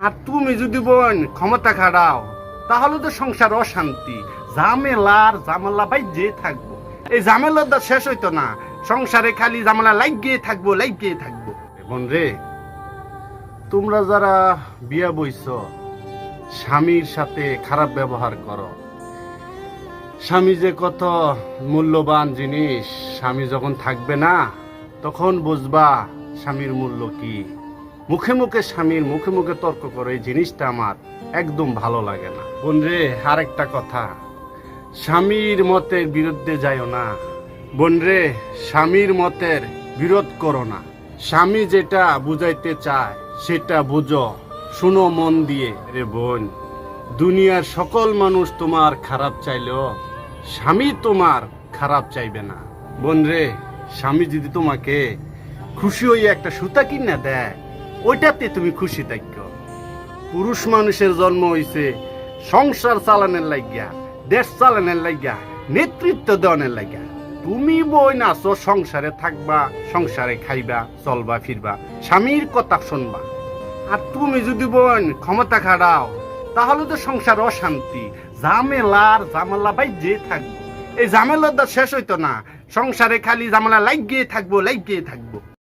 আর তুমি যদি বোন ক্ষমতা খাড়াও, তাহলে তো সংসার অশান্তি। ঝামেলার ঝামেলা ভাই যে থাকব। এই ঝামেলার তো শেষ হইতো না। সংসারে খালি ঝামেলা লাগিয়ে থাকব লাগিয়ে থাকব। বোন রে, তোমরা যারা বিয়া বইছ, স্বামীর সাথে খারাপ ব্যবহার করো। স্বামী যে কত মূল্যবান জিনিস, স্বামী যখন থাকবে না, তখন বুঝবা স্বামীর মূল্য কি। মুখে মুখে স্বামীর মুখে মুখে তর্ক করে, এই জিনিসটা আমার একদম ভালো লাগে না। বোন রে আরেকটা কথা। স্বামীর মতের বিরুদ্ধে যাইও না। বোন রে স্বামীর মতের বিরোধ করো না। স্বামী যেটা বুঝাইতে চায়, সেটা বুঝো। শুনো মন দিয়ে, রে বোন। দুনিয়ার সকল মানুষ তোমার খারাপ চাইলেও, স্বামী তোমার খারাপ চাইবে না। বোন রে স্বামী যদি তোমাকে খুশি হয়ে একটা সুতা কিনা দেয় ওইটাতে তুমি খুশি থাকো। পুরুষ মানুষের জন্ম হইছে সংসার চালানোর লাগিয়া, দেশ চালানোর লাগিয়া, নেতৃত্ব দেওয়ানোর লাগিয়া। তুমি বই না আছো সংসারে থাকবা, সংসারে খাইবা, চলবা, ফিরবা, স্বামীর কথা শুনবা। আর তুমি যদি বোন ক্ষমতা খাড়াও তাহলে তো সংসার অশান্তি, ঝামেলার ঝামেলা ভাই যে থাকব। এই ঝামেলার শেষ হইতো না, সংসারে খালি ঝামেলা লাগিয়ে থাকব লাগিয়ে থাকব।